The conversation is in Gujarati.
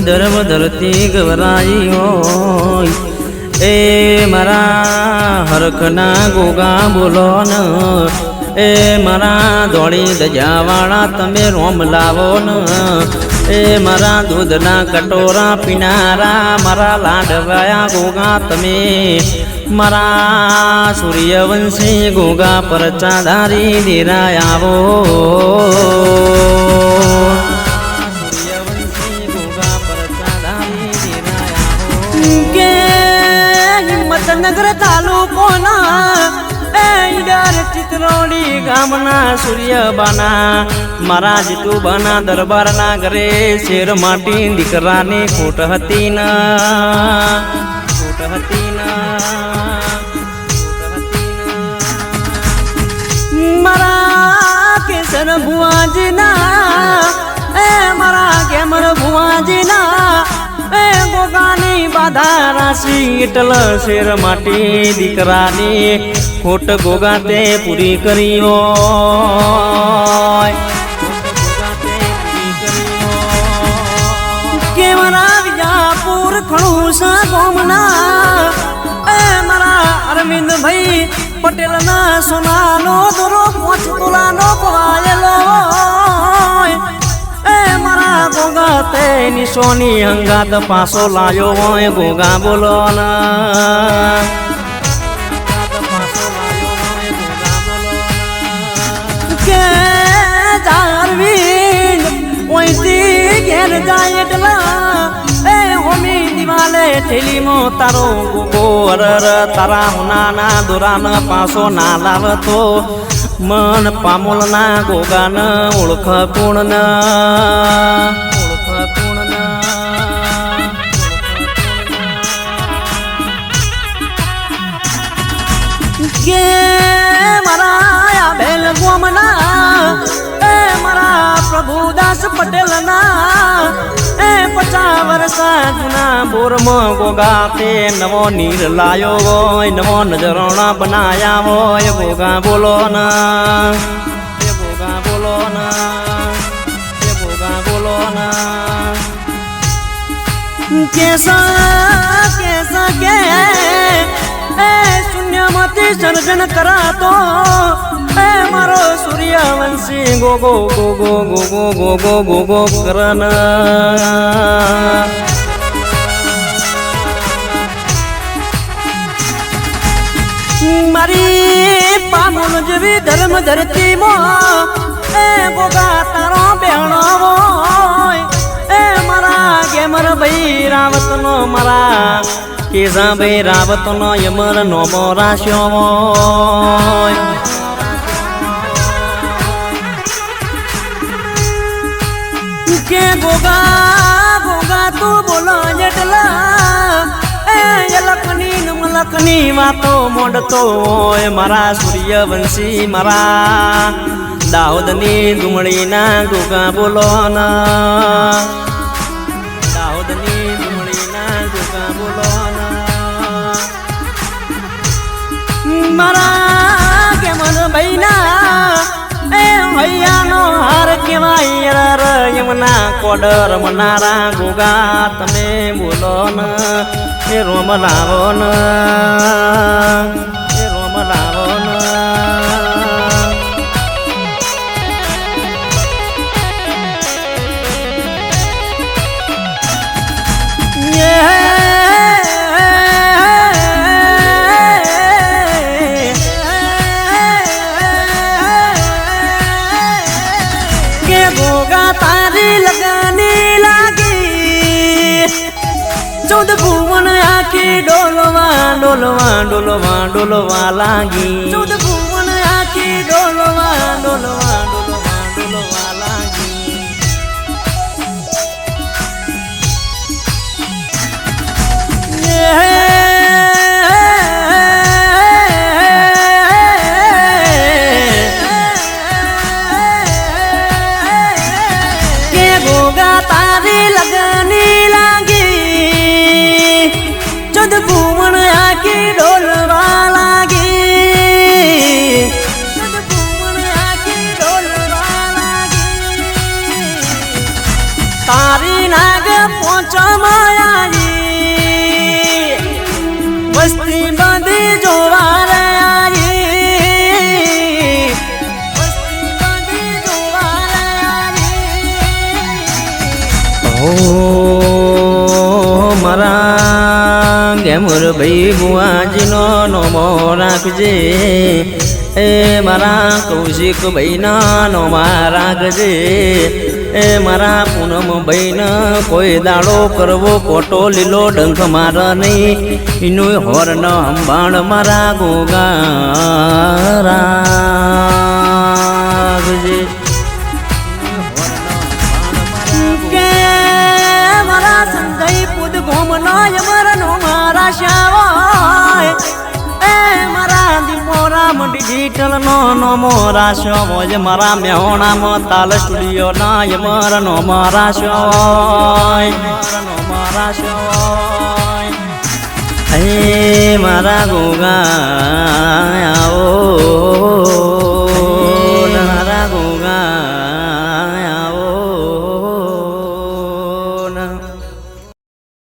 ધર્મ ધરતી ગવરાઈ હોય એ મારા હરખના ગોગા બોલો ન. એ મારા દોડી દજાવાળા તમે રોમ લાવો ન. એ મારા દૂધના કટોરા પીનારા મારા લાડવાયા ગોગા તમે. મારા સૂર્યવંશી ગોગા પર ચાદારી દેરાય આવો. તાલુકોના એ ચિત્રોડી ગામના સૂર્યબાના. મારા જીતુબાના દરબારના ઘરે શેર માટી દીકરાની ખોટ હતી ના. રાશિ એટલ શેર માટી દીકરાની ખોટ ગોગા તે પૂરી કરીઓ હોય ખોટ ગોગા તે પૂરી કરી હોય. કે મારા વિજાપુર ખણુસા ગોમના, એ મારા અરવિંદ ભાઈ પટેલ ના સોનાનો દોરો પોચ તોલાનો તે નિશોની હંગાત પાસો લાયો હોય ગોગા બોલો કે જારવીન ઓઈથી ઘેર જાય એટલા, એ હોમી દિવાલે ઠેલીમો તારો ગોગો અરર, તારા હુનાના દોરાન પાસો ના લાવતો. મન પામોલના ગોગાન ઓળખ કોણ પ્રભુદાસ પટેલના, એ પચા વર્ષા જૂના બોરમાં ગોગા તે નવો નીર લાયો હોય, નવો નજરોણા બનાયા હોય. ગોગા બોલો ના, એ ગોગા બોલો ના, એ ગોગા બોલો ના. કેસા કેસા કે, એ શૂન્યમાંથી સર્જન કરાતો એ મારો સૂર્યવંશી ગોગો ગોગો ગોગો ગોગો ગોગો કરના મારી પામુલ જેવી ધર્મ ધરતી એ ગોગા તારો બેણો હોય એ મારા ગેમર ભાઈ રાવતનો મારા કેસા ભાઈ રાવતનો યમર નોમો રાશ્યો મલકની વાતો મોડતો હોય મારા સૂર્યવંશી મારા. દાહોદની ડુમળીના ગુગા બોલો દાહોદની ડુમળીના ગોગા બોલો મારા હાર કેવાય ર યમના કોડર મનારા ગોગા તમે બોલો ન રોમ લાવો ન. ચૌદ ભુવન આખી ડોલવા ડોલવા ડોલવા ડોલવા લાગી. ચૌદ ભુવન જદ ભુવણ આખી ડોલવા લાગે તારી નાગ પહોંચમાં આવી વસ્તી બાંધી જોવા Oh ભાઈ બુઆજીનો નોમો રાખજે. એ મારા કૌશિક ભાઈના નોમા રાખજે. એ મારા પૂનમ ભાઈને કોઈ દાડો કરવો કોટો લીલો ડંખ માર નહીં. એનું ન અંબાણ મારા ગોગા દીપોરામ ડિજિટલ નો નો મોરા શો મોજ મારા મેહોણામાં તાલ સ્ટુડિયો ના યમર નો મારા શો નો મારા શો એ મારા ગોગા, આવો.